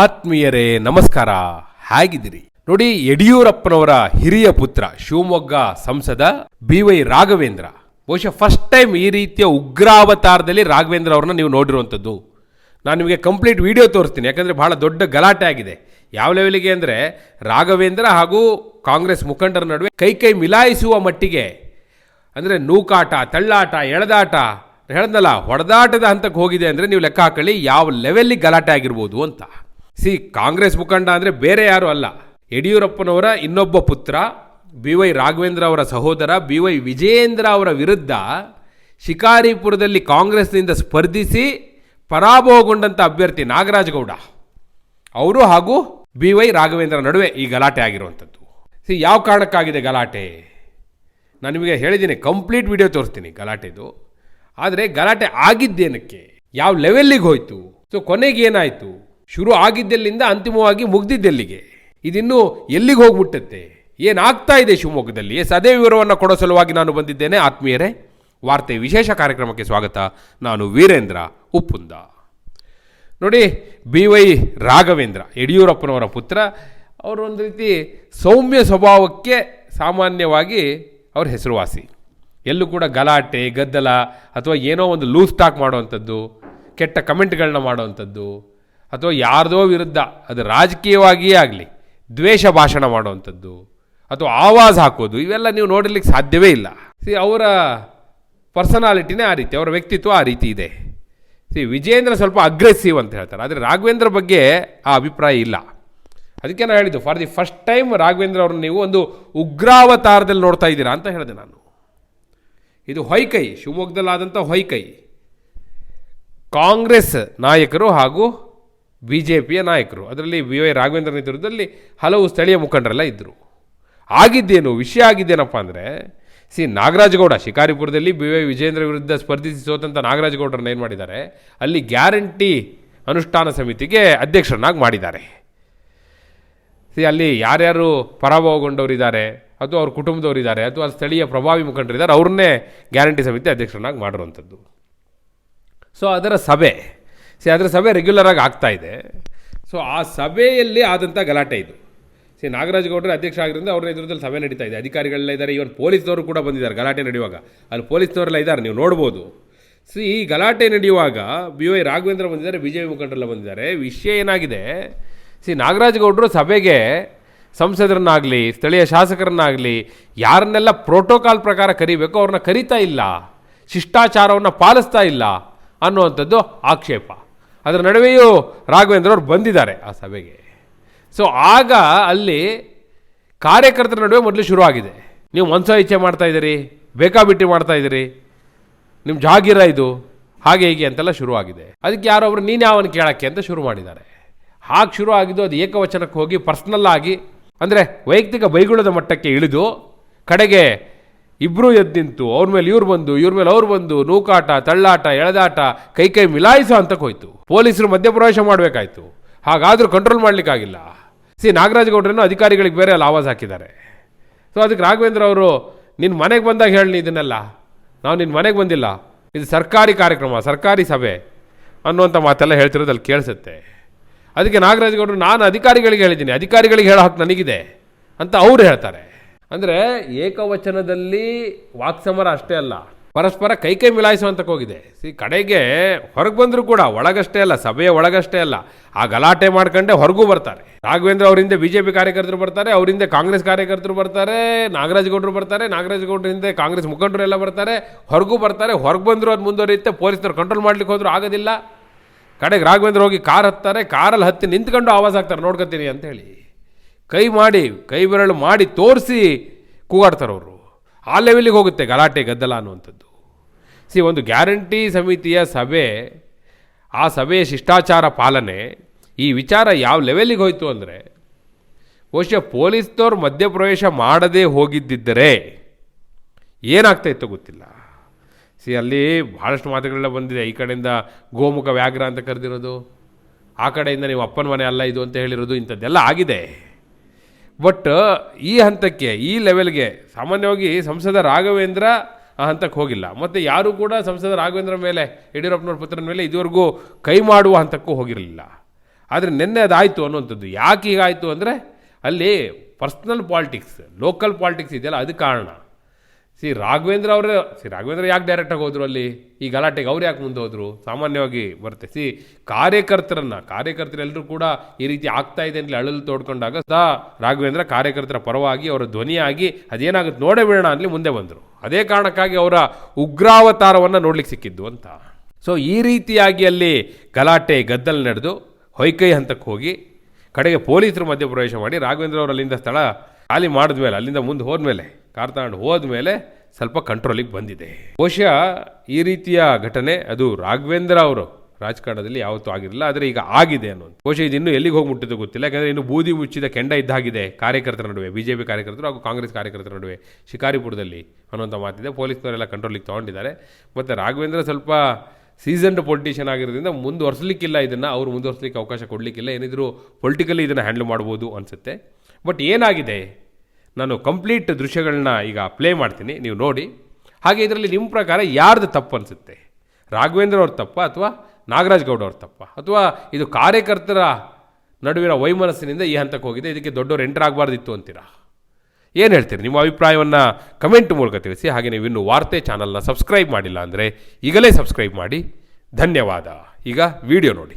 ಆತ್ಮೀಯರೇ, ನಮಸ್ಕಾರ. ಹೇಗಿದ್ದೀರಿ. ನೋಡಿ, ಯಡಿಯೂರಪ್ಪನವರ ಹಿರಿಯ ಪುತ್ರ, ಶಿವಮೊಗ್ಗ ಸಂಸದ ಬಿ ವೈ ರಾಘವೇಂದ್ರ. ಬಹುಶಃ ಫಸ್ಟ್ ಟೈಮ್ ಈ ರೀತಿಯ ಉಗ್ರಾವತಾರದಲ್ಲಿ ರಾಘವೇಂದ್ರ ಅವ್ರನ್ನ ನೀವು ನೋಡಿರುವಂಥದ್ದು. ನಾನು ನಿಮಗೆ ಕಂಪ್ಲೀಟ್ ವಿಡಿಯೋ ತೋರಿಸ್ತೀನಿ. ಯಾಕಂದರೆ ಬಹಳ ದೊಡ್ಡ ಗಲಾಟೆ ಆಗಿದೆ. ಯಾವ ಲೆವೆಲಿಗೆ ಅಂದರೆ, ರಾಘವೇಂದ್ರ ಹಾಗೂ ಕಾಂಗ್ರೆಸ್ ಮುಖಂಡರ ನಡುವೆ ಕೈ ಕೈ ಮಿಲಾಯಿಸುವ ಮಟ್ಟಿಗೆ. ಅಂದರೆ ನೂಕಾಟ, ತಳ್ಳಾಟ, ಎಳೆದಾಟ, ಹೇಳ್ದಲ್ಲ, ಹೊಡೆದಾಟದ ಹಂತಕ್ಕೆ ಹೋಗಿದೆ ಅಂದರೆ ನೀವು ಲೆಕ್ಕ ಹಾಕೊಳ್ಳಿ, ಯಾವ ಲೆವೆಲ್ಲಿ ಗಲಾಟೆ ಆಗಿರ್ಬೋದು ಅಂತ. ಸಿ, ಕಾಂಗ್ರೆಸ್ ಮುಖಂಡ ಅಂದರೆ ಬೇರೆ ಯಾರು ಅಲ್ಲ. ಯಡಿಯೂರಪ್ಪನವರ ಇನ್ನೊಬ್ಬ ಪುತ್ರ, ಬಿ ವೈ ರಾಘವೇಂದ್ರ ಅವರ ಸಹೋದರ, ಬಿ ವೈ ವಿಜಯೇಂದ್ರ ಅವರ ವಿರುದ್ಧ ಶಿಕಾರಿಪುರದಲ್ಲಿ ಕಾಂಗ್ರೆಸ್ನಿಂದ ಸ್ಪರ್ಧಿಸಿ ಪರಾಭವಗೊಂಡಂಥ ಅಭ್ಯರ್ಥಿ ನಾಗರಾಜ್ ಗೌಡ ಅವರು ಹಾಗೂ ಬಿ ವೈ ರಾಘವೇಂದ್ರ ನಡುವೆ ಈ ಗಲಾಟೆ ಆಗಿರುವಂಥದ್ದು. ಸಿ, ಯಾವ ಕಾರಣಕ್ಕಾಗಿದೆ ಗಲಾಟೆ? ನಾನು ನಿಮಗೆ ಹೇಳಿದ್ದೀನಿ, ಕಂಪ್ಲೀಟ್ ವಿಡಿಯೋ ತೋರಿಸ್ತೀನಿ ಗಲಾಟೆದು. ಆದರೆ ಗಲಾಟೆ ಆಗಿದ್ದೇನಕ್ಕೆ? ಯಾವ ಲೆವೆಲ್ಲಿಗೆ ಹೋಯಿತು? ಸೊ, ಕೊನೆಗೆ ಏನಾಯಿತು? ಶುರು ಆಗಿದ್ದೆಲ್ಲಿಂದ ಅಂತಿಮವಾಗಿ ಮುಗ್ದಿದ್ದೆಲ್ಲಿಗೆ? ಇದಿನ್ನು ಎಲ್ಲಿಗೆ ಹೋಗ್ಬಿಟ್ಟತ್ತೆ? ಏನಾಗ್ತಾ ಇದೆ ಶಿವಮೊಗ್ಗದಲ್ಲಿ? ಎಸ್, ಅದೇ ವಿವರವನ್ನು ಕೊಡೋ ಸಲುವಾಗಿ ನಾನು ಬಂದಿದ್ದೇನೆ. ಆತ್ಮೀಯರೇ, ವಾರ್ತೆ ವಿಶೇಷ ಕಾರ್ಯಕ್ರಮಕ್ಕೆ ಸ್ವಾಗತ. ನಾನು ವೀರೇಂದ್ರ ಉಪ್ಪುಂದ. ನೋಡಿ, ಬಿ ವೈ ರಾಘವೇಂದ್ರ, ಯಡಿಯೂರಪ್ಪನವರ ಪುತ್ರ ಅವರೊಂದು ರೀತಿ ಸೌಮ್ಯ ಸ್ವಭಾವಕ್ಕೆ ಸಾಮಾನ್ಯವಾಗಿ ಅವ್ರ ಹೆಸರುವಾಸಿ. ಎಲ್ಲೂ ಕೂಡ ಗಲಾಟೆ, ಗದ್ದಲ, ಅಥವಾ ಏನೋ ಒಂದು ಲೂಸ್ ಟಾಕ್ ಮಾಡುವಂಥದ್ದು, ಕೆಟ್ಟ ಕಮೆಂಟ್ಗಳನ್ನ ಮಾಡುವಂಥದ್ದು ಅಥವಾ ಯಾರದೋ ವಿರುದ್ಧ, ಅದು ರಾಜಕೀಯವಾಗಿಯೇ ಆಗಲಿ, ದ್ವೇಷ ಭಾಷಣ ಮಾಡುವಂಥದ್ದು, ಅಥವಾ ಆವಾಜ್ ಹಾಕೋದು, ಇವೆಲ್ಲ ನೀವು ನೋಡಲಿಕ್ಕೆ ಸಾಧ್ಯವೇ ಇಲ್ಲ. ಸಿ ಅವರ ಪರ್ಸನಾಲಿಟಿನೇ ಆ ರೀತಿ, ಅವರ ವ್ಯಕ್ತಿತ್ವ ಆ ರೀತಿ ಇದೆ. ಸಿ ವಿಜೇಂದ್ರ ಸ್ವಲ್ಪ ಅಗ್ರೆಸಿವ್ ಅಂತ ಹೇಳ್ತಾರೆ. ಆದರೆ ರಾಘವೇಂದ್ರ ಬಗ್ಗೆ ಆ ಅಭಿಪ್ರಾಯ ಇಲ್ಲ. ಅದಕ್ಕೆ ನಾನು ಹೇಳಿದ್ದು for the first time Raghavendra ಅವ್ರನ್ನ ನೀವು ಒಂದು ಉಗ್ರಾವತಾರದಲ್ಲಿ ನೋಡ್ತಾ ಇದ್ದೀರಾ ಅಂತ ಹೇಳಿದೆ ನಾನು. ಇದು ಹೊಯ್ಕೈ, ಶಿವಮೊಗ್ಗದಲ್ಲಾದಂಥ ಹೊಯ್ಕೈ. ಕಾಂಗ್ರೆಸ್ ನಾಯಕರು ಹಾಗೂ ಬಿ ಜೆ ಪಿಯ ನಾಯಕರು. ಅದರಲ್ಲಿ ವಿ ವೈ ರಾಘವೇಂದ್ರ ನೇತೃತ್ವದಲ್ಲಿ ಹಲವು ಸ್ಥಳೀಯ ಮುಖಂಡರೆಲ್ಲ ಇದ್ದರು ಆಗಿದ್ದೇನು, ವಿಷಯ ಆಗಿದ್ದೇನಪ್ಪ ಅಂದರೆ, ಸಿ ನಾಗರಾಜಗೌಡ, ಶಿಕಾರಿಪುರದಲ್ಲಿ ಬಿ ವೈ ವಿಜೇಂದ್ರ ವಿರುದ್ಧ ಸ್ಪರ್ಧಿಸಿ ಸೋತಂಥ ನಾಗರಾಜಗೌಡರನ್ನ ಏನು ಮಾಡಿದ್ದಾರೆ? ಅಲ್ಲಿ ಗ್ಯಾರಂಟಿ ಅನುಷ್ಠಾನ ಸಮಿತಿಗೆ ಅಧ್ಯಕ್ಷರನ್ನಾಗಿ ಮಾಡಿದ್ದಾರೆ. ಸಿ ಅಲ್ಲಿ ಯಾರ್ಯಾರು ಪರಾಭವಗೊಂಡವರಿದ್ದಾರೆ, ಅಥವಾ ಅವ್ರ ಕುಟುಂಬದವರಿದ್ದಾರೆ, ಅಥವಾ ಸ್ಥಳೀಯ ಪ್ರಭಾವಿ ಮುಖಂಡರಿದ್ದಾರೆ, ಅವ್ರನ್ನೇ ಗ್ಯಾರಂಟಿ ಸಮಿತಿ ಅಧ್ಯಕ್ಷರನ್ನಾಗಿ ಮಾಡಿರುವಂಥದ್ದು. ಸೊ, ಅದರ ಸಭೆ ಸಿ ಅದರ ಸಭೆ ರೆಗ್ಯುಲರ್ ಆಗಿ ಆಗ್ತಾ ಇದೆ. ಸೊ ಆ ಸಭೆಯಲ್ಲಿ ಆದಂಥ ಗಲಾಟೆ ಇದು. ಸಿ ನಾಗರಾಜ್ ಗೌಡರು ಅಧ್ಯಕ್ಷ ಆಗಿರೋದ್ರಿಂದ ಅವ್ರ ನೇತೃತ್ವದಲ್ಲಿ ಸಭೆ ನಡೀತಾ ಇದೆ. ಅಧಿಕಾರಿಗಳೆಲ್ಲ ಇದ್ದಾರೆ ಇವನ್ ಪೊಲೀಸ್ನವರು ಕೂಡ ಬಂದಿದ್ದಾರೆ ಗಲಾಟೆ ನಡೆಯುವಾಗ. ಅಲ್ಲಿ ಪೊಲೀಸ್ನವರೆಲ್ಲ ಇದ್ದಾರೆ ನೀವು ನೋಡ್ಬೋದು. ಸಿ ಈ ಗಲಾಟೆ ನಡೆಯುವಾಗ ಬಿ ವೈ ರಾಘವೇಂದ್ರ ಬಂದಿದ್ದಾರೆ ಬಿ ಜೆ ಮುಖಂಡರೆಲ್ಲ ಬಂದಿದ್ದಾರೆ. ವಿಷಯ ಏನಾಗಿದೆ? ಸಿ ನಾಗರಾಜ್ ಗೌಡರು ಸಭೆಗೆ ಸಂಸದರನ್ನಾಗಲಿ, ಸ್ಥಳೀಯ ಶಾಸಕರನ್ನಾಗಲಿ ಯಾರನ್ನೆಲ್ಲ ಪ್ರೋಟೋಕಾಲ್ ಪ್ರಕಾರ ಕರಿಬೇಕು ಅವ್ರನ್ನ ಕರಿತಾ ಇಲ್ಲ, ಶಿಷ್ಟಾಚಾರವನ್ನು ಪಾಲಿಸ್ತಾ ಇಲ್ಲ ಅನ್ನುವಂಥದ್ದು ಆಕ್ಷೇಪ. ಅದರ ನಡುವೆಯೂ ರಾಘವೇಂದ್ರ ಅವರು ಬಂದಿದ್ದಾರೆ ಆ ಸಭೆಗೆ. ಸೊ ಆಗ ಅಲ್ಲಿ ಕಾರ್ಯಕರ್ತರ ನಡುವೆ ಮೊದಲು ಶುರುವಾಗಿದೆ ನೀವು ಮನಸೋ ಇಚ್ಛೆ ಮಾಡ್ತಾ ಇದ್ದೀರಿ ಬೇಕಾಬಿಟ್ಟಿ ಮಾಡ್ತಾ ಇದ್ದೀರಿ ನಿಮ್ಮ ಜಾಗಿರ ಇದು, ಹಾಗೆ ಹೀಗೆ ಅಂತೆಲ್ಲ ಶುರುವಾಗಿದೆ ಅದಕ್ಕೆ ಯಾರೊಬ್ಬರು ನೀನು ಯಾವನು ಕೇಳೋಕ್ಕೆ ಅಂತ ಶುರು ಮಾಡಿದ್ದಾರೆ. ಹಾಗೆ ಶುರು ಆಗಿದ್ದು ಅದು ಏಕವಚನಕ್ಕೆ ಹೋಗಿ ಪರ್ಸ್ನಲ್ ಆಗಿ, ಅಂದರೆ ವೈಯಕ್ತಿಕ ಬೈಗುಳದ ಮಟ್ಟಕ್ಕೆ ಇಳಿದು, ಕಡೆಗೆ ಇಬ್ಬರು ಎದ್ದು ನಿಂತು, ಅವ್ರ ಮೇಲೆ ಇವ್ರು ಬಂದು, ಇವ್ರ ಮೇಲೆ ಅವ್ರು ಬಂದು, ನೂಕಾಟ, ತಳ್ಳಾಟ, ಎಳೆದಾಟ, ಕೈ ಕೈ ಮಿಲಾಯಿಸೋ ಅಂತ ಹೋಯ್ತು. ಪೊಲೀಸರು ಮಧ್ಯಪ್ರವೇಶ ಮಾಡಬೇಕಾಯ್ತು. ಹಾಗಾದರೂ ಕಂಟ್ರೋಲ್ ಮಾಡಲಿಕ್ಕಾಗಿಲ್ಲ. ಸಿ ನಾಗರಾಜ್ ಗೌಡ್ರನ್ನು ಅಧಿಕಾರಿಗಳಿಗೆ ಬೇರೆ ಅಲ್ಲಿ ಆವಾಜ್ ಹಾಕಿದ್ದಾರೆ. ಸೊ ಅದಕ್ಕೆ ರಾಘವೇಂದ್ರ ಅವರು ನಿನ್ನ ಮನೆಗೆ ಬಂದಾಗ ಹೇಳಿ ಇದನ್ನೆಲ್ಲ. ನಾವು ನಿನ್ನ ಮನೆಗೆ ಬಂದಿಲ್ಲ. ಇದು ಸರ್ಕಾರಿ ಕಾರ್ಯಕ್ರಮ, ಸರ್ಕಾರಿ ಸಭೆ. ಅನ್ನುವಂಥ ಮಾತೆಲ್ಲ ಹೇಳ್ತಿರೋದು ಅಲ್ಲಿ ಕೇಳಿಸುತ್ತೆ. ಅದಕ್ಕೆ ನಾಗರಾಜ್ ಗೌಡರು ನಾನು ಅಧಿಕಾರಿಗಳಿಗೆ ಹೇಳಿದ್ದೀನಿ. ಅಧಿಕಾರಿಗಳಿಗೆ ಹೇಳೋ ಹಕ್ಕು ನನಗಿದೆ. ಅಂತ ಅವರು ಹೇಳ್ತಾರೆ. ಅಂದರೆ ಏಕವಚನದಲ್ಲಿ ವಾಕ್ಸಮರ ಅಷ್ಟೇ ಅಲ್ಲ, ಪರಸ್ಪರ ಕೈ ಕೈ ಮಿಲಾಯಿಸುವಂತಕ್ಕೆ ಹೋಗಿದೆ. ಸಿ, ಕಡೆಗೆ ಹೊರಗೆ ಬಂದರೂ ಕೂಡ ಒಳಗಷ್ಟೇ ಅಲ್ಲ, ಸಭೆಯ ಒಳಗಷ್ಟೇ ಅಲ್ಲ, ಆ ಗಲಾಟೆ ಮಾಡ್ಕೊಂಡೆ ಹೊರಗೂ ಬರ್ತಾರೆ. ರಾಘವೇಂದ್ರ ಅವರಿಂದ ಬಿ ಜೆ ಪಿ ಕಾರ್ಯಕರ್ತರು ಬರ್ತಾರೆ ಅವರಿಂದ ಕಾಂಗ್ರೆಸ್ ಕಾರ್ಯಕರ್ತರು ಬರ್ತಾರೆ, ನಾಗರಾಜ್ ಗೌಡರು ಬರ್ತಾರೆ, ನಾಗರಾಜ್ ಗೌಡ್ರ ಹಿಂದೆ ಕಾಂಗ್ರೆಸ್ ಮುಖಂಡರು ಎಲ್ಲ ಬರ್ತಾರೆ, ಹೊರಗೂ ಬರ್ತಾರೆ, ಹೊರಗೆ ಬಂದರೂ ಅದು ಮುಂದುವರಿಯುತ್ತೆ ಪೊಲೀಸರು ಕಂಟ್ರೋಲ್ ಮಾಡ್ಲಿಕ್ಕೆ ಹೋದರೂ ಆಗೋದಿಲ್ಲ. ಕಡೆಗೆ ರಾಘವೇಂದ್ರ ಹೋಗಿ ಕಾರ್ ಹತ್ತಾರೆ, ಕಾರಲ್ಲಿ ಹತ್ತಿ ನಿಂತ್ಕೊಂಡು ಆವಾಜ್ ಆಗ್ತಾರೆ ನೋಡ್ಕೊತೀನಿ ಅಂತ ಹೇಳಿ ಕೈ ಮಾಡಿ, ಕೈ ಬೆರಳು ಮಾಡಿ ತೋರಿಸಿ ಕೂಗಾಡ್ತಾರೆ ಅವರು. ಆ ಲೆವೆಲಿಗೆ ಹೋಗುತ್ತೆ ಗಲಾಟೆ, ಗದ್ದಲ ಅನ್ನುವಂಥದ್ದು. ಸಿ ಒಂದು ಗ್ಯಾರಂಟಿ ಸಮಿತಿಯ ಸಭೆ, ಆ ಸಭೆಯ ಶಿಷ್ಟಾಚಾರ ಪಾಲನೆ ಈ ವಿಚಾರ ಯಾವ ಲೆವೆಲಿಗೆ ಹೋಯಿತು ಅಂದರೆ, ಬಹುಶಃ ಪೊಲೀಸ್ನವ್ರು ಮಧ್ಯಪ್ರವೇಶ ಮಾಡದೇ ಹೋಗಿದ್ದಿದ್ದರೆ ಏನಾಗ್ತಾ ಇತ್ತು ಗೊತ್ತಿಲ್ಲ. ಸಿ ಅಲ್ಲಿ ಭಾಳಷ್ಟು ಮಾತುಗಳೆಲ್ಲ ಬಂದಿದೆ. ಈ ಕಡೆಯಿಂದ ಗೋಮುಖ ವ್ಯಾಘ್ರ ಅಂತ ಕರೆದಿರೋದು, ಆ ಕಡೆಯಿಂದ ನೀವು ಅಪ್ಪನ ಮನೆ ಅಲ್ಲ ಇದು ಅಂತ ಹೇಳಿರೋದು, ಇಂಥದ್ದೆಲ್ಲ ಆಗಿದೆ. ಬಟ್ ಈ ಹಂತಕ್ಕೆ, ಈ ಲೆವೆಲ್ಗೆ ಸಾಮಾನ್ಯವಾಗಿ ಸಂಸದ ರಾಘವೇಂದ್ರ ಆ ಹಂತಕ್ಕೆ ಹೋಗಿಲ್ಲ. ಮತ್ತು ಯಾರೂ ಕೂಡ ಸಂಸದ ರಾಘವೇಂದ್ರ ಮೇಲೆ, ಯಡಿಯೂರಪ್ಪನವ್ರ ಪುತ್ರನ ಮೇಲೆ ಇದುವರೆಗೂ ಕೈ ಮಾಡುವ ಹಂತಕ್ಕೂ ಹೋಗಿರಲಿಲ್ಲ. ಆದರೆ ನಿನ್ನೆ ಅದಾಯಿತು ಅನ್ನುವಂಥದ್ದು. ಯಾಕೆ ಹೀಗಾಯಿತು ಅಂದರೆ ಅಲ್ಲಿ ಪರ್ಸ್ನಲ್ ಪಾಲಿಟಿಕ್ಸ್ ಲೋಕಲ್ ಪಾಲಿಟಿಕ್ಸ್ ಇದೆಯಲ್ಲ, ಅದು ಕಾರಣ. ಸಿ ರಾಘವೇಂದ್ರ ಅವರು, ಸಿ ರಾಘವೇಂದ್ರ ಯಾಕೆ ಡೈರೆಕ್ಟಾಗಿ ಹೋದರು ಅಲ್ಲಿ? ಈ ಗಲಾಟೆಗೆ ಅವ್ರು ಯಾಕೆ ಮುಂದೆ ಹೋದರು? ಸಾಮಾನ್ಯವಾಗಿ ಬರುತ್ತೆ. ಸಿ ಕಾರ್ಯಕರ್ತರನ್ನು ಕಾರ್ಯಕರ್ತರೆಲ್ಲರೂ ಕೂಡ ಈ ರೀತಿ ಆಗ್ತಾ ಇದೆ ಅಂತಲೇ ಅಳಲು ತೋಡ್ಕೊಂಡಾಗ ಸಹ ರಾಘವೇಂದ್ರ ಕಾರ್ಯಕರ್ತರ ಪರವಾಗಿ ಅವರ ಧ್ವನಿಯಾಗಿ ಅದೇನಾಗುತ್ತೆ ನೋಡೇ ಬಿಡೋಣ ಅಲ್ಲಿ ಮುಂದೆ ಬಂದರು. ಅದೇ ಕಾರಣಕ್ಕಾಗಿ ಅವರ ಉಗ್ರಾವತಾರವನ್ನು ನೋಡ್ಲಿಕ್ಕೆ ಸಿಕ್ಕಿದ್ದು ಅಂತ. ಸೊ ಈ ರೀತಿಯಾಗಿ ಅಲ್ಲಿ ಗಲಾಟೆ, ಗದ್ದಲ್ ನಡೆದು ಹೊಯ್ಕೈ ಹಂತಕ್ಕೆ ಹೋಗಿ ಕಡೆಗೆ ಪೊಲೀಸರು ಮಧ್ಯಪ್ರವೇಶ ಮಾಡಿ ರಾಘವೇಂದ್ರ ಅವರು ಅಲ್ಲಿಂದ ಸ್ಥಳ ಖಾಲಿ ಮಾಡಿದ್ಮೇಲೆ, ಅಲ್ಲಿಂದ ಮುಂದೆ ಹೋದ್ಮೇಲೆ ಕಾರ್ ತಗೊಂಡು ಹೋದ್ಮೇಲೆ ಸ್ವಲ್ಪ ಕಂಟ್ರೋಲಿಗೆ ಬಂದಿದೆ. ಬಹುಶಃ ಈ ರೀತಿಯ ಘಟನೆ, ಅದು ರಾಘವೇಂದ್ರ ಅವರು ರಾಜಕಾರಣದಲ್ಲಿ ಯಾವತ್ತೂ ಆಗಿರಲಿಲ್ಲ, ಆದರೆ ಈಗ ಆಗಿದೆ ಅನ್ನೋದು ಬಹುಶಃ ಇದು ಇನ್ನೂ ಎಲ್ಲಿಗೆ ಹೋಗಿ ಗೊತ್ತಿಲ್ಲ, ಯಾಕಂದರೆ ಇನ್ನು ಬೂದಿ ಮುಚ್ಚಿದ ಕೆಂಡ ಇದ್ದಾಗಿದೆ ಕಾರ್ಯಕರ್ತರ ನಡುವೆ ಬಿ ಜೆ ಪಿ ಕಾರ್ಯಕರ್ತರು ಹಾಗೂ ಕಾಂಗ್ರೆಸ್ ಕಾರ್ಯಕರ್ತರ ನಡುವೆ, ಶಿಕಾರಿಪುರದಲ್ಲಿ ಅನ್ನೋಂಥ ಮಾತಿದೆ. ಪೊಲೀಸ್ನವರೆಲ್ಲ ಕಂಟ್ರೋಲಿಗೆ ತೊಗೊಂಡಿದ್ದಾರೆ. ಮತ್ತು ರಾಘವೇಂದ್ರ ಸ್ವಲ್ಪ ಸೀಸನ್ಡ್ ಪೊಲಿಟಿಷಿಯನ್ ಆಗಿರೋದ್ರಿಂದ ಮುಂದುವರ್ಸಲಿಕ್ಕಿಲ್ಲ ಇದನ್ನು, ಅವರು ಮುಂದುವರ್ಸಲಿಕ್ಕೆ ಅವಕಾಶ ಕೊಡಲಿಕ್ಕಿಲ್ಲ, ಏನಿದ್ರು ಪೊಲಿಟಿಕಲಿ ಇದನ್ನು ಹ್ಯಾಂಡಲ್ ಮಾಡ್ಬೋದು ಅನಿಸುತ್ತೆ. ಬಟ್ ಏನಾಗಿದೆ? ನಾನು ಕಂಪ್ಲೀಟ್ ದೃಶ್ಯಗಳನ್ನ ಈಗ ಪ್ಲೇ ಮಾಡ್ತೀನಿ, ನೀವು ನೋಡಿ. ಹಾಗೆ ಇದರಲ್ಲಿ ನಿಮ್ಮ ಪ್ರಕಾರ ಯಾರ್ದು ತಪ್ಪು ಅನಿಸುತ್ತೆ? ರಾಘವೇಂದ್ರ ಅವ್ರ ತಪ್ಪ ಅಥವಾ ನಾಗರಾಜ್ ಗೌಡ ಅವ್ರ ತಪ್ಪ? ಅಥವಾ ಇದು ಕಾರ್ಯಕರ್ತರ ನಡುವಿನ ವೈಮನಸ್ಸಿನಿಂದ ಈ ಹಂತಕ್ಕೆ ಹೋಗಿದೆ, ಇದಕ್ಕೆ ದೊಡ್ಡವ್ರು ಎಂಟರ್ ಆಗಬಾರ್ದಿತ್ತು ಅಂತೀರಾ? ಏನು ಹೇಳ್ತೀರಿ? ನಿಮ್ಮ ಅಭಿಪ್ರಾಯವನ್ನು ಕಮೆಂಟ್ ಮೂಲಕ ತಿಳಿಸಿ, ಹಾಗೆ ನೀವು ಇನ್ನೂ ವಾರ್ತೆ ಚಾನಲ್ನ ಸಬ್ಸ್ಕ್ರೈಬ್ ಮಾಡಿಲ್ಲ ಅಂದರೆ ಈಗಲೇ ಸಬ್ಸ್ಕ್ರೈಬ್ ಮಾಡಿ. ಧನ್ಯವಾದ. ಈಗ ವಿಡಿಯೋ ನೋಡಿ.